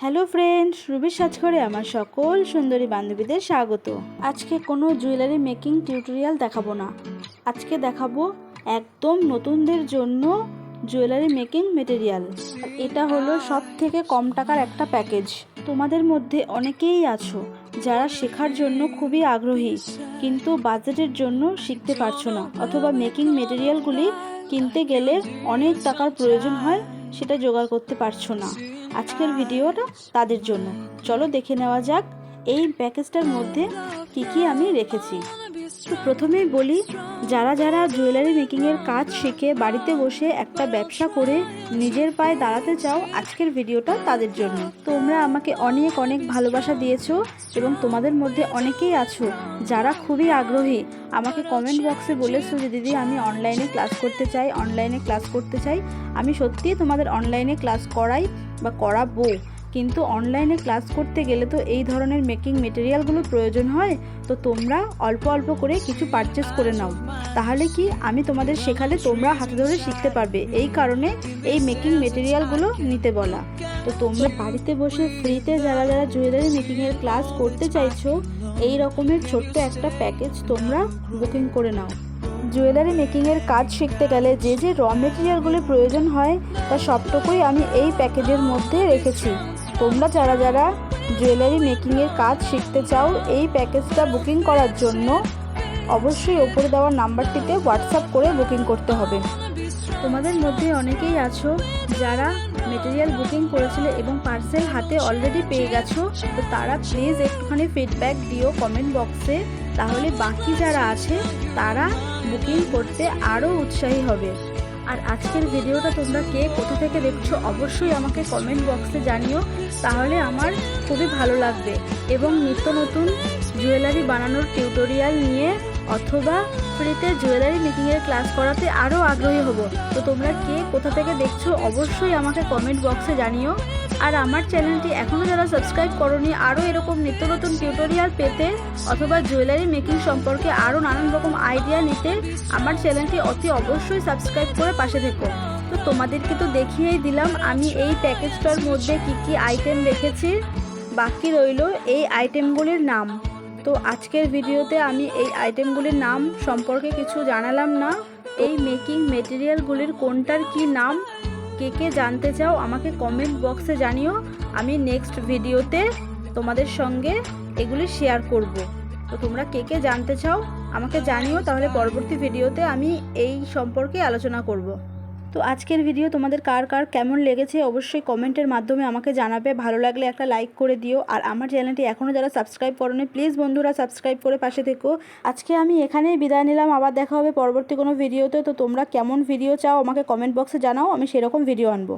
Hello friends রুবির সাজঘরে আমার সকল সুন্দরী বান্ধবীদের স্বাগত। আজকে কোনো জুয়েলারি মেকিং টিউটোরিয়াল দেখাবো না। আজকে দেখাবো একদম নতুনদের জন্য জুয়েলারি মেকিং মেটেরিয়াল। এটা হলো সব থেকে কম টাকার একটা প্যাকেজ। তোমাদের মধ্যে অনেকেই আছো যারা শেখার জন্য খুবই আগ্রহী, কিন্তু বাজেটের জন্য শিখতে পারছ না। অথবা মেকিং মেটেরিয়ালগুলি কিনতে গেলে অনেক টাকার প্রয়োজন হয় সেটা জোগাড় করতে পারছ না। আজকের ভিডিওটা তাদের জন্য। চলো দেখে নেওয়া যাক, এই প্যাকেজটার মধ্যে কি কি আমি রেখেছি। তো প্রথমেই বলি, যারা যারা জুয়েলারি মেকিংয়ের কাজ শিখে, বাড়িতে বসে একটা ব্যবসা করে নিজের পায়ে দাঁড়াতে চাও, আজকের ভিডিওটা তাদের জন্য। তোমরা আমাকে অনেক অনেক ভালোবাসা দিয়েছ এবং তোমাদের মধ্যে অনেকেই আছো যারা খুবই আগ্রহী। আমাকে কমেন্ট বক্সে বলেছ যে, দিদি, আমি অনলাইনে ক্লাস করতে চাই অনলাইনে ক্লাস করতে চাই। আমি সত্যিই তোমাদের অনলাইনে ক্লাস করাই বা করাবো। কিন্তু অনলাইনে ক্লাস করতে গেলে তো এই ধরনের মেকিং মেটেরিয়ালগুলো প্রয়োজন হয়, তো তোমরা অল্প অল্প করে কিছু পারচেস করে নাও। তাহলে কি আমি তোমাদের শেখালে তোমরা হাতে ধরে শিখতে পারবে। এই কারণে এই মেকিং মেটেরিয়ালগুলো নিতে বলা। তো তোমরা বাড়িতে বসে ফ্রিতে যারা যারা জুয়েলারি মেকিংয়ের ক্লাস করতে চাইছো, এই রকমের ছোট্ট একটা প্যাকেজ তোমরা বুকিং করে নাও। জুয়েলারি মেকিংয়ের কাজ শিখতে গেলে যে যে র মেটেরিয়ালগুলি প্রয়োজন হয়, তা সবটুকুই আমি এই প্যাকেজের মধ্যে রেখেছি। তোমরা যারা যারা জুয়েলারি মেকিংয়ের কাজ শিখতে চাও, এই প্যাকেজটা বুকিং করার জন্য অবশ্যই ওপরে দেওয়া নাম্বারটিতে হোয়াটসঅ্যাপ করে বুকিং করতে হবে। তোমাদের মধ্যে অনেকেই আছো যারা মেটেরিয়াল বুকিং করেছিলে এবং পার্সেল হাতে অলরেডি পেয়ে গেছো, তো তারা প্লিজ একটুখানি ফিডব্যাক দিও কমেন্ট বক্সে তাহলে বাকি যারা আছে, তারা বুকিং করতে আরও উৎসাহী হবে। আর আজকের ভিডিওটা তোমরা কে কোথা থেকে দেখছ অবশ্যই আমাকে কমেন্ট বক্সে জানিও, তাহলে আমার খুবই ভালো লাগবে। এবং নিত্য নতুন জুয়েলারি বানানোর টিউটোরিয়াল নিয়ে অথবা ফ্রিতে জুয়েলারি মেকিংয়ের ক্লাস করাতে আরও আগ্রহী হব। তো তোমরা কে কোথা থেকে দেখছ অবশ্যই আমাকে কমেন্ট বক্সে জানিও। আর আমার চ্যানেলটি এখনও যারা সাবস্ক্রাইব করনি, আরও এরকম নিত্য নতুন টিউটোরিয়াল পেতে অথবা জুয়েলারি মেকিং সম্পর্কে আরও নানান রকম আইডিয়া নিতে আমার চ্যানেলটি অতি অবশ্যই সাবস্ক্রাইব করে পাশে থেকো। তো তোমাদেরকে তো দেখিয়েই দিলাম, আমি এই প্যাকেজটার মধ্যে কি কি আইটেম রেখেছি, বাকি রইল এই আইটেমগুলির নাম। তো আজকের ভিডিওতে আমি এই আইটেমগুলির নাম সম্পর্কে কিছু জানালাম না, এই মেকিং মেটেরিয়ালগুলির কোনটার কি নাম কে কে জানতে চাও, আমাকে কমেন্ট বক্সে জানিও। আমি নেক্সট ভিডিওতে তোমাদের সঙ্গে এগুলি শেয়ার করব। তো তোমরা কে কে জানতে চাও, আমাকে জানিও, তাহলে পরবর্তী ভিডিওতে আমি এই সম্পর্কে আলোচনা করব। তো আজকের ভিডিও তোমাদের কার কার কেমন লেগেছে অবশ্যই কমেন্টের মাধ্যমে আমাকে জানাবে। ভালো লাগলে একটা লাইক করে দিও। আর আমার চ্যানেলটি এখনও যারা সাবস্ক্রাইব করোনি প্লিজ বন্ধুরা সাবস্ক্রাইব করে পাশে থেকো। আজকে আমি এখানেই বিদায় নিলাম। আবার দেখা হবে পরবর্তী কোনো ভিডিওতে তো তোমরা কেমন ভিডিও চাও আমাকে কমেন্ট বক্সে জানাও। আমি সেরকম ভিডিও আনব।